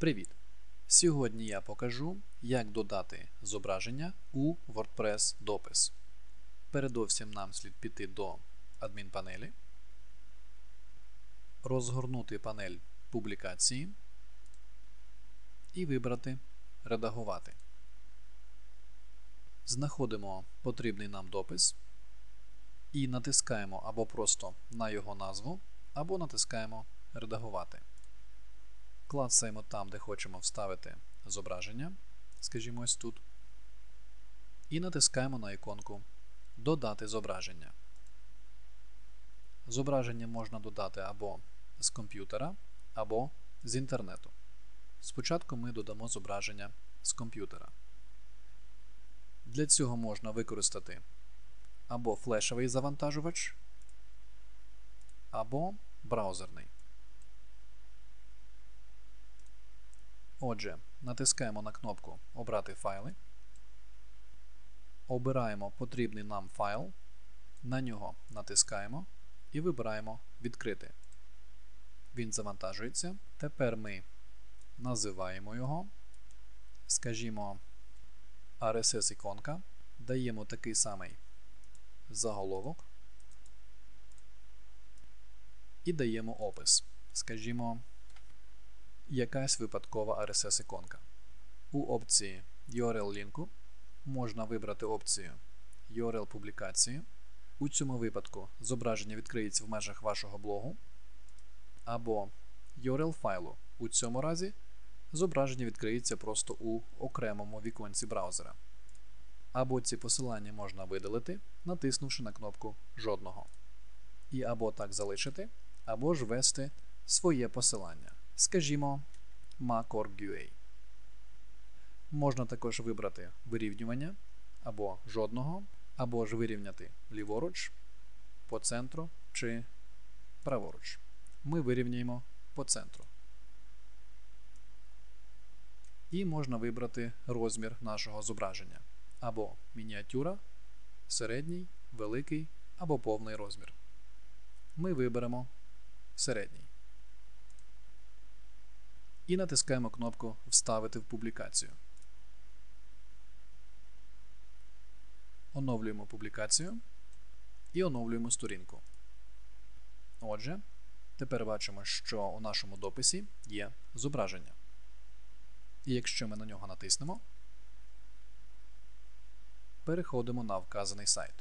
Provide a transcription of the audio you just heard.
Привіт! Сьогодні я покажу, як додати зображення у WordPress допис. Передовсім нам слід піти до адмінпанелі, розгорнути панель публікації і вибрати Редагувати. Знаходимо потрібний нам допис і натискаємо або просто на його назву, або натискаємо Редагувати. Клацаємо там, де хочемо вставити зображення, скажімо ось тут, і натискаємо на іконку Додати зображення. Зображення можна додати або з комп'ютера, або з інтернету. Спочатку ми додамо зображення з комп'ютера. Для цього можна використати або флешовий завантажувач, або браузерний. Отже, натискаємо на кнопку Обрати файли. Обираємо потрібний нам файл, на нього натискаємо і вибираємо Відкрити. Він завантажується. Тепер ми називаємо його, скажімо, RSS-іконка, даємо такий самий заголовок і даємо опис. Скажімо, якась випадкова RSS-іконка. У опції URL лінку можна вибрати опцію URL публікації. У цьому випадку зображення відкриється в межах вашого блогу. Або URL файлу. У цьому разі зображення відкриється просто у окремому віконці браузера. Або ці посилання можна видалити, натиснувши на кнопку Жодного. І або так залишити, або ж ввести своє посилання скажімо, Mac.org.ua. Можна також вибрати вирівнювання або жодного, або ж вирівняти ліворуч, по центру чи праворуч. Ми вирівняємо по центру. І можна вибрати розмір нашого зображення або мініатюра, середній, великий або повний розмір. Ми виберемо середній і натискаємо кнопку Вставити в публікацію. Оновлюємо публікацію і оновлюємо сторінку. Отже, тепер бачимо, що у нашому дописі є зображення. І якщо ми на нього натиснемо, переходимо на вказаний сайт.